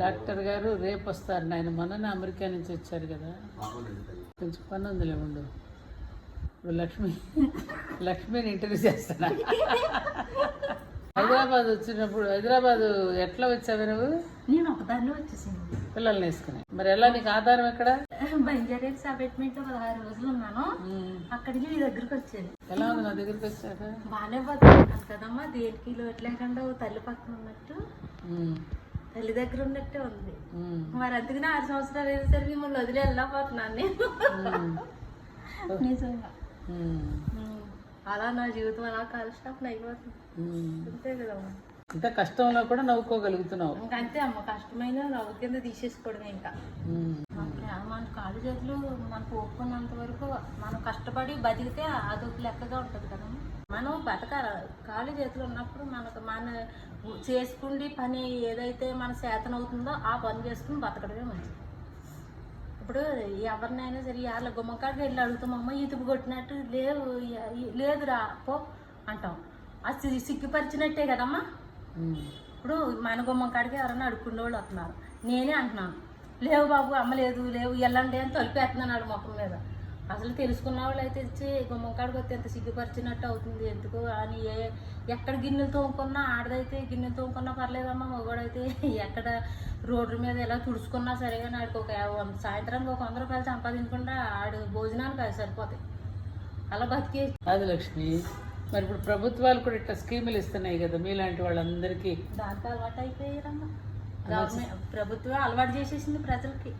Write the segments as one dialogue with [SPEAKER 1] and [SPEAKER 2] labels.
[SPEAKER 1] Doctor గారు రేపు వస్తారు. నాయన మొన్న అమెరికా నుంచి వచ్చారు కదా. కొంచెం పని ఉందిలే ఉండు. ఇప్పుడు లక్ష్మి లక్ష్మిని ఇంటర్వ్యూ చేస్తానా? హైదరాబాద్ వచ్చినప్పుడు హైదరాబాద్ ఎట్లా వచ్చావు నువ్వు?
[SPEAKER 2] నేను ఒకదాన్ని వచ్చేసింది
[SPEAKER 1] పిల్లల్ని వేసుకుని. మరి ఎలా నీకు ఆధారం ఎక్కడ?
[SPEAKER 2] బంజారీస్ అపార్ట్మెంట్లో పదహారు రోజులు ఉన్నాను. అక్కడికి మీ దగ్గరికి వచ్చాను.
[SPEAKER 1] ఎలా ఉంది నా దగ్గరికి వచ్చాక?
[SPEAKER 2] బాగానే బతుకున్నాను కదమ్మా దేనికి లోటు లేకుండా ఓ తల్లి పక్కన ఉన్నట్టు. తల్లి దగ్గర ఉన్నట్టే ఉంది. మరి అందుకనే ఆరు సంవత్సరాలు అయ్యేసరికి మిమ్మల్ని వదిలి వెళ్ళకపోతున్నాను నేను. నిజంగా. అలా నా జీవితం అలా కాల్సినప్పుడు అయిపోతుంది. అంతే కదమ్మా
[SPEAKER 1] ఇంత కష్టంలో కూడా నవ్వుకోగలుగుతున్నావు.
[SPEAKER 2] ఇంకా అంతే అమ్మ కష్టమైన నవ్వు కింద తీసేసుకోవడమే ఇంకా. మన కాళ్ళు చేతులు మనకు ఒప్పుకున్నంత వరకు మనం కష్టపడి బతికితే అదొక లెక్కగా ఉంటుంది కదా మనం బతకాలి కాళ్ళు చేతులు ఉన్నప్పుడు మనకు మన చేసుకుండి పని ఏదైతే మన చేతన అవుతుందో ఆ పని చేసుకుని బతకడమే మంచిది. ఇప్పుడు ఎవరినైనా సరే వాళ్ళ గుమ్మకాడికి వెళ్ళి అడుగుతాం అమ్మ ఇతుపు కొట్టినట్టు లేవు లేదురా పో అంటాం. అది సిగ్గుపరిచినట్టే కదమ్మా. ఇప్పుడు మన గుమ్మం కాడికి ఎవరైనా అడుక్కునే వాళ్ళు వస్తున్నారు. నేనే అంటున్నాను. లేవు బాబు అమ్మ లేదు లేవు వెళ్ళండి అని తొలిపేస్తున్నాను ముఖం మీద. అసలు తెలుసుకున్న వాళ్ళు అయితే ఇచ్చి గుమ్మం కాడికి వస్తే ఎంత సిగ్గుపరిచినట్టు అవుతుంది ఎందుకు అని ఏ ఎక్కడ గిన్నెలు తోముకున్నా ఆడదైతే గిన్నెలు తోముకున్నా పర్లేదమ్మా మగవాడైతే ఎక్కడ రోడ్డు మీద ఎలా తుడుచుకున్నా సరే కానీ ఆడికి ఒక సాయంత్రానికి ఒక వంద రూపాయలు సంపాదించకుండా ఆడు భోజనానికి అది సరిపోతాయి. అలా బతికే
[SPEAKER 1] అది లక్ష్మి మరి ఇప్పుడు ప్రభుత్వాలు కూడా ఇట్లా స్కీములు ఇస్తున్నాయి కదా మీలాంటి వాళ్ళందరికీ.
[SPEAKER 2] దానికి అలవాటు అయిపోయారమ్మా. గవర్నమెంట్ ప్రభుత్వం అలవాటు చేసేసింది ప్రజలకి.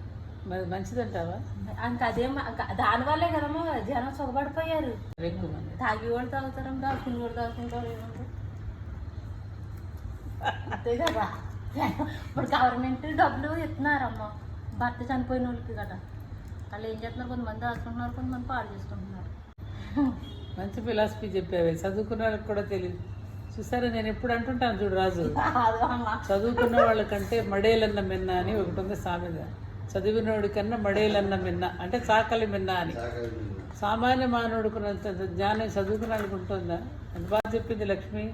[SPEAKER 1] మరి మంచిదంటావా?
[SPEAKER 2] ఇంకా అదేం ఇంకా దానివల్లే కదమ్మా జనం
[SPEAKER 1] మంది.
[SPEAKER 2] తాగి వాళ్ళు తాగుతారం దాచుకుని కూడా తాగుతుంటారు అంతే కదా. ఇప్పుడు గవర్నమెంట్ డబ్బులు ఇస్తున్నారమ్మా. భర్త చనిపోయిన వాళ్ళకి కదా. వాళ్ళు ఏం చేస్తున్నారు? కొంతమంది దాచుకుంటున్నారు కొంతమంది పాడు చేసుకుంటున్నారు.
[SPEAKER 1] మంచి ఫిలాసఫీ చెప్పావే. చదువుకున్న వాళ్ళకి కూడా తెలియదు చూసారా నేను ఎప్పుడు అంటుంటాను చూడు రాజు. చదువుకున్న వాళ్ళకంటే మడేలన్న మిన్న అని ఒకటి ఉంది సామెత. చదివినోడి కన్నా మడేలన్న మిన్న అంటే చాకలి మిన్న అని. సామాన్య మానవుడుకున్నంత జ్ఞానం చదువుకున్న వాళ్ళకి ఉంటుందా? ఎంత బాగా చెప్పింది లక్ష్మి.